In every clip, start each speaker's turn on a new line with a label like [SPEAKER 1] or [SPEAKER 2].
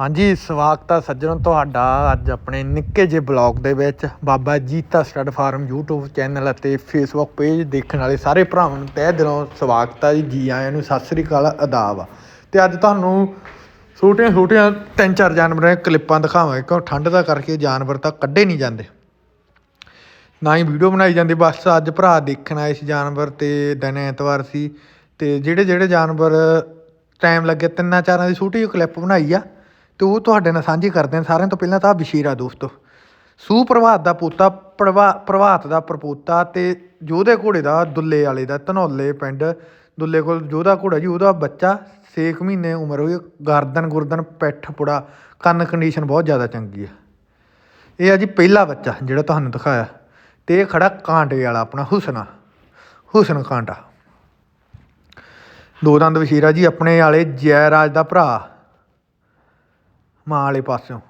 [SPEAKER 1] ਹਾਂਜੀ, ਸਵਾਗਤ ਆ ਸੱਜਣੋ ਤੁਹਾਡਾ ਅੱਜ ਆਪਣੇ ਨਿੱਕੇ ਜਿਹੇ ਬਲੌਗ ਦੇ ਵਿੱਚ। Baba Jeeta stud farm YouTube channel ਅਤੇ Facebook ਪੇਜ ਦੇਖਣ ਵਾਲੇ ਸਾਰੇ ਭਰਾਵਾਂ ਨੂੰ ਤਹਿ ਦਿਲੋਂ ਸਵਾਗਤ ਆ ਜੀ। ਜੀ ਆਇਆਂ ਨੂੰ ਸਤਿ ਸ੍ਰੀ ਅਕਾਲ, ਅਦਾਬ ਤੇ ਅੱਜ ਤੁਹਾਨੂੰ ਛੋਟੀਆਂ ਛੋਟੀਆਂ ਤਿੰਨ ਚਾਰ ਜਾਨਵਰਾਂ ਦੀਆਂ ਕਲਿੱਪਾਂ ਦਿਖਾਵਾਂਗੇ, ਕਿਉਂ ਠੰਡ ਦਾ ਕਰਕੇ ਜਾਨਵਰ ਤਾਂ ਕੱਢੇ ਨਹੀਂ ਜਾਂਦੇ। ਨਾ ਹੀ ਵੀਡੀਓ ਬਣਾਈ ਜਾਂਦੀ, ਬਸ ਅੱਜ ਭਰਾ ਦੇਖਣ ਆਏ ਸੀ ਜਾਨਵਰ ਤੇ ਦਿਨ ਐਤਵਾਰ ਸੀ। ਤੇ ਜਿਹੜੇ ਜਿਹੜੇ ਜਾਨਵਰ ਟਾਈਮ ਲੱਗਿਆ ਤਿੰਨਾਂ ਚਾਰਾਂ ਦੀ ਛੋਟੀ ਜਿਹੀ ਕਲਿੱਪ ਬਣਾਈ ਆ। ਤੇ ਉਹ ਤੁਹਾਡੇ ਨਾਲ ਸਾਂਝੀ ਕਰਦੇ ਹਾਂ, ਸਾਰਿਆਂ ਤੋਂ ਪਹਿਲਾਂ ਤਾਂ ਬਸ਼ੀਰਾ ਦੋਸਤੋ। ਸੂ ਪ੍ਰਭਾਤ ਦਾ ਪੋਤਾ, ਪ੍ਰਭਾ, ਪ੍ਰਭਾਤ ਦਾ ਪਰਪੋਤਾ ਤੇ ਜੋਧੇ ਘੋੜੇ ਦਾ, ਦੁੱਲੇ ਵਾਲੇ ਦਾ, ਧਨੌਲੇ ਪਿੰਡ, ਦੁੱਲੇ ਕੋਲ ਜੋਧਾ ਘੋੜਾ ਜੀ, ਉਹਦਾ ਬੱਚਾ 6 ਮਹੀਨੇ ਉਮਰ ਹੋਈ, ਗਰਦਨ ਗੁਰਦਨ ਪਿੱਠ ਪੁੜਾ, ਕੰਨ ਕੰਡੀਸ਼ਨ ਬਹੁਤ ਜ਼ਿਆਦਾ ਚੰਗੀ ਆ। ਇਹ ਆ ਜੀ ਪਹਿਲਾ ਬੱਚਾ ਜਿਹੜਾ ਤੁਹਾਨੂੰ ਦਿਖਾਇਆ ਤੇ ਇਹ ਖੜਾ ਕਾਂਟੇ ਵਾਲਾ ਆਪਣਾ, ਹੁਸਨਾ ਹੁਸਨ ਕਾਂਟਾ। ਦੋ ਦੰਦ ਵਸ਼ੀਰਾ ਜੀ, ਆਪਣੇ ਵਾਲੇ ਜੈ ਰਾਜ ਦਾ ਭਰਾ। ਮਾਂ ਵਾਲੇ ਪਾਸਿਓਂ।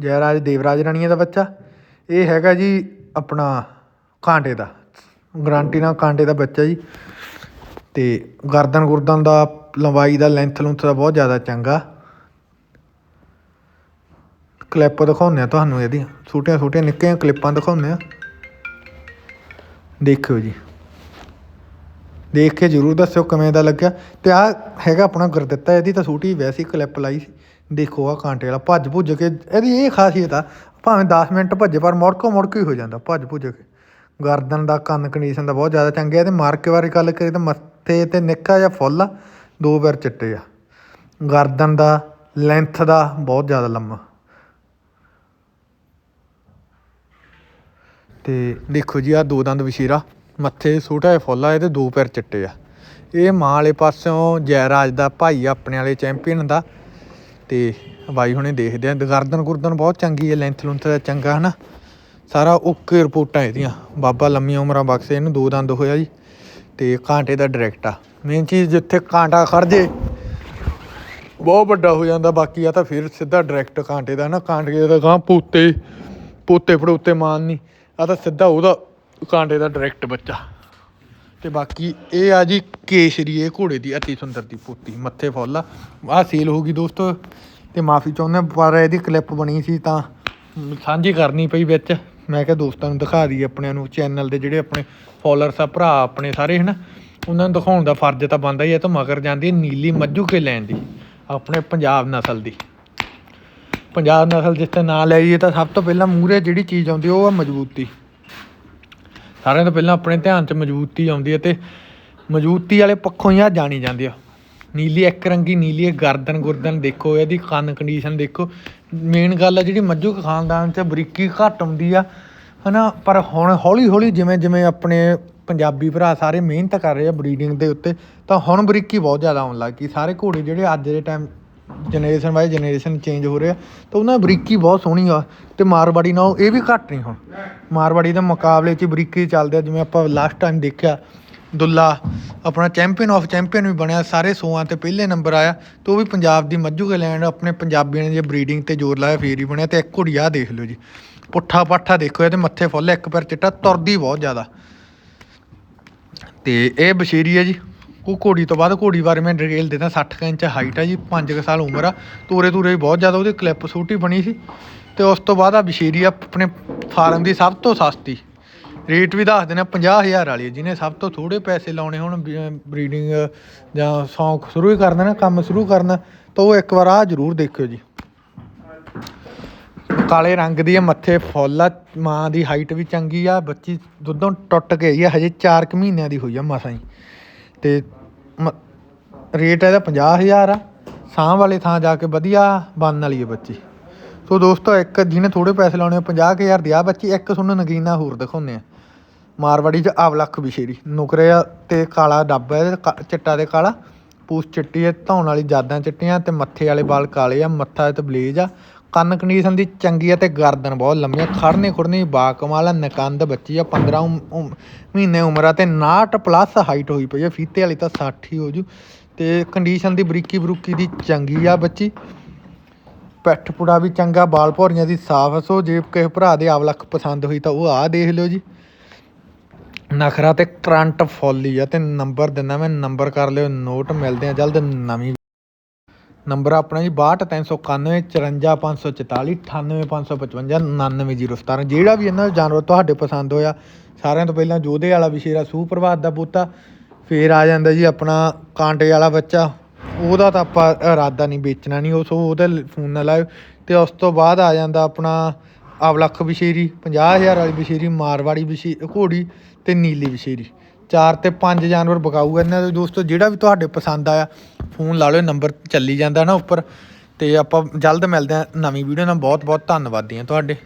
[SPEAKER 1] ਜੈਰਾਜ, ਦੇਵਰਾਜ ਰਾਣੀਆਂ ਦਾ ਬੱਚਾ। ਇਹ ਹੈਗਾ ਜੀ ਆਪਣਾ ਕਾਂਟੇ ਦਾ। ਗਰੰਟੀ ਨਾਲ ਕਾਂਟੇ ਦਾ ਬੱਚਾ ਜੀ। ਅਤੇ ਗਰਦਨ ਗੁਰਦਨ ਦਾ, ਲੰਬਾਈ ਦਾ ਲੈਂਥ ਲੁੰਥ ਦਾ ਬਹੁਤ ਜ਼ਿਆਦਾ ਚੰਗਾ। ਕਲਿੱਪ ਦਿਖਾਉਂਦੇ ਆ ਤੁਹਾਨੂੰ ਇਹਦੀਆਂ। ਛੋਟੀਆਂ ਛੋਟੀਆਂ ਨਿੱਕੀਆਂ ਕਲਿੱਪਾਂ ਦਿਖਾਉਂਦੇ ਆ। ਦੇਖਿਓ ਜੀ। ਦੇਖ ਕੇ ਜਰੂਰ ਦੱਸਿਓ ਕਿਵੇਂ ਦਾ ਲੱਗਿਆ। ਤੇ ਆ ਹੈਗਾ ਆਪਣਾ ਗੁਰਦਿੱਤਾ, ਇਹਦੀ ਤਾਂ ਛੋਟੀ ਵੈਸੀ ਕਲਿੱਪ ਲਾਈ ਸੀ। ਦੇਖੋ ਆ ਕਾਂਟੇ ਵਾਲਾ, ਭੱਜ ਭੁੱਜ ਕੇ, ਇਹਦੀ ਇਹ ਖਾਸੀਅਤ ਆ, ਭਾਵੇਂ 10 ਮਿੰਟ ਭੱਜੇ, ਪਰ ਮੁੜਕੋ ਮੁੜਕ ਹੀ ਹੋ ਜਾਂਦਾ, ਭੱਜ ਭੁੱਜ ਕੇ। ਗਰਦਨ ਦਾ, ਕੰਨ ਕੰਡੀਸ਼ਨ ਦਾ ਬਹੁਤ ਜ਼ਿਆਦਾ ਚੰਗਾ ਤੇ ਮਾਰਕੇ ਬਾਰੇ ਗੱਲ ਕਰੀ ਤਾਂ ਮੱਥੇ ਤੇ ਨਿੱਕਾ ਜਿਹਾ ਫੁੱਲ ਆ, ਦੋ ਪੈਰ ਚਿੱਟੇ ਆ। ਗਰਦਨ ਦਾ ਲੈਂਥ ਦਾ ਬਹੁਤ ਜ਼ਿਆਦਾ ਲੰਮਾ। ਤੇ ਦੇਖੋ ਜੀ ਆ ਦੋ ਦੰਦ ਵਸ਼ੀਰਾ ਮੱਥੇ ਛੋਟਾ ਜਿਹਾ ਫੁੱਲ ਆ, ਇਹਦੇ ਦੋ ਪੈਰ ਚਿੱਟੇ ਆ। ਇਹ ਮਾਂ ਵਾਲੇ ਪਾਸਿਓਂ ਜੈਰਾਜ ਦਾ ਭਾਈ ਆਪਣੇ ਵਾਲੇ ਚੈਂਪੀਅਨ ਦਾ ਤੇ ਬਾਈ ਹੁਣੇ ਦੇਖਦੇ ਆ। ਗਰਦਨ ਗੁਰਦਨ ਬਹੁਤ ਚੰਗੀ ਹੈ ਲੈਂਥ ਲੁੰਥ ਦਾ ਚੰਗਾ, ਹਨਾ? ਸਾਰਾ ਓਕੇ ਰਿਪੋਰਟਾਂ ਇਹਦੀਆਂ। ਬਾਬਾ ਲੰਮੀ ਉਮਰਾਂ ਬਖਸ਼ੇ, ਇਹਨੂੰ ਦੋ ਦੰਦ ਹੋਇਆ ਜੀ। ਤੇ ਕਾਂਟੇ ਦਾ ਡਾਇਰੈਕਟ ਆ। ਮੇਨ ਚੀਜ਼ ਜਿੱਥੇ ਕਾਂਟਾ ਖੜ ਜੇ, ਬਹੁਤ ਵੱਡਾ ਹੋ ਜਾਂਦਾ, ਬਾਕੀ ਆ ਤਾਂ ਫਿਰ ਸਿੱਧਾ ਡਾਇਰੈਕਟ ਕਾਂਟੇ ਦਾ ਨਾ ਕਾਂਟੇ ਦਾ ਗਾਂ ਪੋਤੇ ਪੋਤੇ ਪੜੋਤੇ ਮਾਨ ਨਹੀਂ ਆ ਤਾਂ ਸਿੱਧਾ ਉਹਦਾ ਕਾਂਟੇ ਦਾ ਡਾਇਰੈਕਟ ਬੱਚਾ। ਤੇ ਬਾਕੀ ਇਹ ਆ ਜੀ ਕੇਸ਼ਰੀ, ਇਹ ਘੋੜੇ ਦੀ ਅਤੀ ਸੁੰਦਰ ਦੀ ਪੋਤੀ, ਮੱਥੇ ਫੁੱਲ ਆ। ਆਹ ਸੇਲ ਹੋ ਗਈ ਦੋਸਤੋ, ਤੇ ਮਾਫੀ ਚਾਹੁੰਦੇ ਪਰ ਇਹਦੀ ਕਲਿੱਪ ਬਣੀ ਸੀ ਤਾਂ ਸਾਂਝੀ ਕਰਨੀ ਪਈ ਵਿੱਚ। ਮੈਂ ਕਿਹਾ ਦੋਸਤਾਂ ਨੂੰ ਦਿਖਾ ਦਈਏ ਆਪਣਿਆਂ ਨੂੰ ਚੈਨਲ ਦੇ ਜਿਹੜੇ ਆਪਣੇ ਫੋਲੋਅਰਸ ਆ, ਭਰਾ ਆਪਣੇ ਸਾਰੇ ਹਨ, ਉਹਨਾਂ ਨੂੰ ਦਿਖਾਉਣ ਦਾ ਫਰਜ਼ ਤਾਂ ਬਣਦਾ ਹੀ ਹੈ ਤਾਂ ਮਗਰ ਜਾਂਦੀ ਨੀਲੀ ਮੱਝੂ ਕੇ ਲੈਣ ਦੀ, ਆਪਣੇ ਪੰਜਾਬ ਨਸਲ ਦੀ। ਪੰਜਾਬ ਨਸਲ ਜਿਸ ਤੇ ਨਾਂ ਲੈ ਜਾਈਏ ਤਾਂ ਸਭ ਤੋਂ ਪਹਿਲਾਂ ਮੂਹਰੇ ਜਿਹੜੀ ਚੀਜ਼ ਆਉਂਦੀ ਉਹ ਆ ਮਜ਼ਬੂਤੀ। ਸਾਰਿਆਂ ਤੋਂ ਪਹਿਲਾਂ ਆਪਣੇ ਧਿਆਨ 'ਚ ਮਜ਼ਬੂਤੀ ਆਉਂਦੀ ਹੈ ਤੇ ਮਜ਼ਬੂਤੀ ਵਾਲੇ ਪੱਖੋਂ ਹੀ ਆ ਜਾਣੀ ਜਾਂਦੀ ਆ। ਨੀਲੀ ਇੱਕ ਰੰਗੀ, ਨੀਲੀ ਇਹ ਗਰਦਨ ਗੁਰਦਨ ਦੇਖੋ, ਇਹਦੀ ਕੰਨ ਕੰਡੀਸ਼ਨ ਦੇਖੋ। ਮੇਨ ਗੱਲ ਆ ਜਿਹੜੀ ਮੱਝੂ ਖਾਨਦਾਨ 'ਚ ਬਰੀਕੀ ਘੱਟ ਹੁੰਦੀ ਆ, ਹਨਾ? ਪਰ ਹੁਣ ਹੌਲੀ ਹੌਲੀ ਜਿਵੇਂ ਜਿਵੇਂ ਆਪਣੇ ਪੰਜਾਬੀ ਭਰਾ ਸਾਰੇ ਮਿਹਨਤ ਕਰ ਰਹੇ ਆ ਬਰੀਡਿੰਗ ਦੇ ਉੱਤੇ, ਤਾਂ ਹੁਣ ਬਰੀਕੀ ਬਹੁਤ ਜ਼ਿਆਦਾ ਆਉਣ ਲੱਗ ਗਈ। ਸਾਰੇ ਘੋੜੇ ਜਿਹੜੇ ਅੱਜ ਦੇ time generation by generation change ਹੋ ਰਿਹਾ। ਤਾਂ ਉਹਨਾਂ ਦੀ ਬਰੀਕੀ ਬਹੁਤ ਸੋਹਣੀ ਆ ਤੇ ਮਾਰਵਾੜੀ ਨਾਲ ਇਹ ਵੀ ਘੱਟ ਨਹੀਂ ਹੁਣ। ਮਾਰਵਾੜੀ ਦੇ ਮੁਕਾਬਲੇ 'ਚ ਬਰੀਕੀ ਚੱਲਦੇ ਆ, ਜਿਵੇਂ ਆਪਾਂ ਲਾਸਟ ਟਾਈਮ ਦੇਖਿਆ, ਦੁੱਲਾ ਆਪਣਾ ਚੈਂਪੀਅਨ ਆਫ ਚੈਂਪੀਅਨ ਵੀ ਬਣਿਆ, ਸਾਰੇ ਸੋਆਂ ਤੇ ਪਹਿਲੇ ਨੰਬਰ ਆਇਆ, ਤੇ ਉਹ ਵੀ ਪੰਜਾਬ ਦੀ ਮੱਝੂ ਕੇ ਲੈਂਡ ਆਪਣੇ ਪੰਜਾਬੀਆਂ ਨੇ ਜੇ ਬਰੀਡਿੰਗ ਤੇ ਜ਼ੋਰ ਲਾਇਆ, ਫੇਰ ਹੀ ਬਣਿਆ ਤੇ ਇੱਕ ਘੋੜੀ ਆ ਦੇਖ ਲਿਓ ਜੀ। ਪੁੱਠਾ ਪਾਠਾ ਦੇਖੋ, ਇਹਦੇ ਮੱਥੇ ਫੁੱਲ, ਇੱਕ ਪੈਰ ਚਿੱਟਾ, ਤੁਰਦੀ ਬਹੁਤ ਜ਼ਿਆਦਾ। ਤੇ ਇਹ ਬਸ਼ੀਰੀ ਹੈ ਜੀ। ਉਹ ਘੋੜੀ ਤੋਂ ਬਾਅਦ ਘੋੜੀ ਬਾਰੇ ਮੈਂ ਡਿਟੇਲ ਦੇਦਾ 60 ਕੁ ਇੰਚ ਹਾਈਟ ਆ ਜੀ 5 ਕੁ ਸਾਲ ਉਮਰ ਆ। ਤੋਰੇ ਤੂਰੇ ਬਹੁਤ ਜ਼ਿਆਦਾ, ਉਹਦੀ ਕਲਿੱਪ ਛੋਟੀ ਬਣੀ ਸੀ। ਤੇ ਉਸ ਤੋਂ ਬਾਅਦ ਆ ਬਸ਼ੀਰੀ ਆ, ਆਪਣੇ ਫਾਰਮ ਦੀ ਸਭ ਤੋਂ ਸਸਤੀ। ਰੇਟ ਵੀ ਦੱਸ ਦੇਣਾ 50000 ਵਾਲੀ ਜਿਹਨੇ ਸਭ ਤੋਂ ਥੋੜੇ ਪੈਸੇ ਲਾਉਣੇ ਹੁਣ ਬਰੀਡਿੰਗ ਜਾਂ ਸ਼ੌਂਕ ਸ਼ੁਰੂ ਹੀ ਕਰਨਾ ਨਾ, ਕੰਮ ਸ਼ੁਰੂ ਕਰਨਾ, ਤਾਂ ਉਹ ਇੱਕ ਵਾਰ ਆ ਜ਼ਰੂਰ ਦੇਖਿਓ ਜੀ। ਕਾਲੇ ਰੰਗ ਦੀ ਹੈ ਮੱਥੇ ਫੁੱਲ ਆ, ਮਾਂ ਦੀ ਹਾਈਟ ਵੀ ਚੰਗੀ ਆ, ਬੱਚੀ ਦੁੱਧੋਂ ਟੁੱਟ ਕੇ ਆਈ ਆ, ਹਜੇ 4 ਕੁ ਮਹੀਨਿਆਂ ਦੀ ਹੋਈ ਆ, ਮਸਾਂ ਹੀ ਤੇ ਮ- ਰੇਟ ਇਹਦਾ ਪੰਜਾਹ ਹਜ਼ਾਰ ਆ। ਸਾਂਭ ਵਾਲੀ ਥਾਂ ਜਾ ਕੇ ਵਧੀਆ ਬਣਨ ਵਾਲੀ ਹੈ ਬੱਚੀ। ਸੋ ਦੋਸਤੋ, ਇੱਕ ਜਿਹਨੇ ਥੋੜ੍ਹੇ ਪੈਸੇ ਲਾਉਣੇ ਆ 50000 ਦੀ ਆ ਬੱਚੀ। ਇੱਕ ਤੁਹਾਨੂੰ ਨਗੀਨਾ ਹੋਰ ਦਿਖਾਉਂਦੇ ਆ ਮਾਰਵਾੜੀ ਚ ਆਵਲਖ ਵਿਸ਼ੇਰੀ ਨੁਕਰੇ ਆ ਤੇ ਕਾਲਾ ਡੱਬ ਹੈ ਕਾ- ਚਿੱਟਾ ਤੇ ਕਾਲਾ। ਪੂਛ ਚਿੱਟੀ ਹੈ ਧੌਣ ਵਾਲੀ ਜਾਦਾਂ ਚਿੱਟੀਆਂ ਤੇ ਮੱਥੇ ਵਾਲੇ ਵਾਲ ਕਾਲੇ ਆ, ਮੱਥਾ ਤੇ ਬਲੇਜ ਆ। ਕੰਨ ਕੰਡੀਸ਼ਨ ਦੀ ਚੰਗੀ ਆ ਤੇ ਗਰਦਨ ਬਹੁਤ ਲੰਮੀ ਆ ਖੜਨੇ ਖੁੜਨੇ ਬਾ ਕਮਾਲ ਆ ਨਕੰਦ ਬੱਚੀ ਆ 15 ਮਹੀਨੇ ਉਮਰ ਆ ਤੇ 59 ਪਲੱਸ ਹਾਈਟ ਹੋਈ ਪਈ ਆ, ਫੀਤੇ ਵਾਲੀ ਤਾਂ 60 ਹੀ ਹੋ ਜੂ ਤੇ ਕੰਡੀਸ਼ਨ ਦੀ ਬਰੀਕੀ ਬਰੂਕੀ ਦੀ ਚੰਗੀ ਆ ਬੱਚੀ। ਪੈਠ ਪੁੜਾ ਵੀ ਚੰਗਾ, ਬਾਲ ਭੌਰੀਆਂ ਦੀ ਸਾਫ਼ ਸੋ ਜੇ ਕਿਸੇ ਭਰਾ ਦੇ ਆਵਲਖ ਪਸੰਦ ਹੋਈ ਤਾਂ ਉਹ ਆ ਦੇਖ ਲਿਓ ਜੀ। ਨਖਰਾ ਤੇ ਕਰੰਟ ਫੁੱਲ ਆ ਤੇ ਨੰਬਰ ਦਿੰਦਾ ਮੈਂ, ਨੰਬਰ ਕਰ ਲਿਓ, ਨੋਟ ਮਿਲਦੇ ਆ, ਜਲਦ ਨਵੀਂ ਨੰਬਰ ਆਪਣਾ ਜੀ 62391 54544 98555 99017 ਜਿਹੜਾ ਵੀ ਇਹਨਾਂ ਦਾ ਜਾਨਵਰ ਤੁਹਾਡੇ ਪਸੰਦ ਹੋਇਆ, ਸਾਰਿਆਂ ਤੋਂ ਪਹਿਲਾਂ ਜੋਧੇ ਵਾਲਾ ਵਿਸ਼ੇਰਾ ਸੂਪਰਭਾਤ ਦਾ ਬੂਤਾ ਫੇਰ ਆ ਜਾਂਦਾ ਜੀ ਆਪਣਾ ਕਾਂਟੇ ਵਾਲਾ ਬੱਚਾ। ਉਹਦਾ ਤਾਂ ਆਪਾਂ ਇਰਾਦਾ ਨਹੀਂ ਵੇਚਣਾ ਨਹੀਂ, ਉਸ ਉਹਦਾ ਫੋਨ ਨਾਲ ਲਾਇਓ। ਤੇ ਉਸ ਤੋਂ ਬਾਅਦ ਆ ਜਾਂਦਾ ਆਪਣਾ ਅਵਲਖ ਵਿਸ਼ੇਰੀ 50000 ਵਾਲੀ ਬਸ਼ੀਰੀ ਮਾਰਵਾੜੀ ਵਿਸ਼ੇ, ਘੋੜੀ ਤੇ ਨੀਲੀ ਵਿਸ਼ੇਰੀ। ਚਾਰ ਤੇ ਪੰਜ ਜਾਨਵਰ ਬਕਾਊ ਇਹਨਾਂ ਦੇ ਦੋਸਤੋ, ਜਿਹੜਾ ਵੀ ਤੁਹਾਡੇ ਪਸੰਦ ਆਇਆ, ਫੋਨ ਲਾ ਲਿਓ, ਨੰਬਰ ਚੱਲੀ ਜਾਂਦਾ ਨਾ ਉੱਪਰ। ਤੇ ਆਪਾਂ ਜਲਦ ਮਿਲਦੇ ਹਾਂ ਨਵੀਂ ਵੀਡੀਓ ਨਾਲ। ਬਹੁਤ ਬਹੁਤ ਧੰਨਵਾਦੀ ਹਾਂ ਤੁਹਾਡੇ।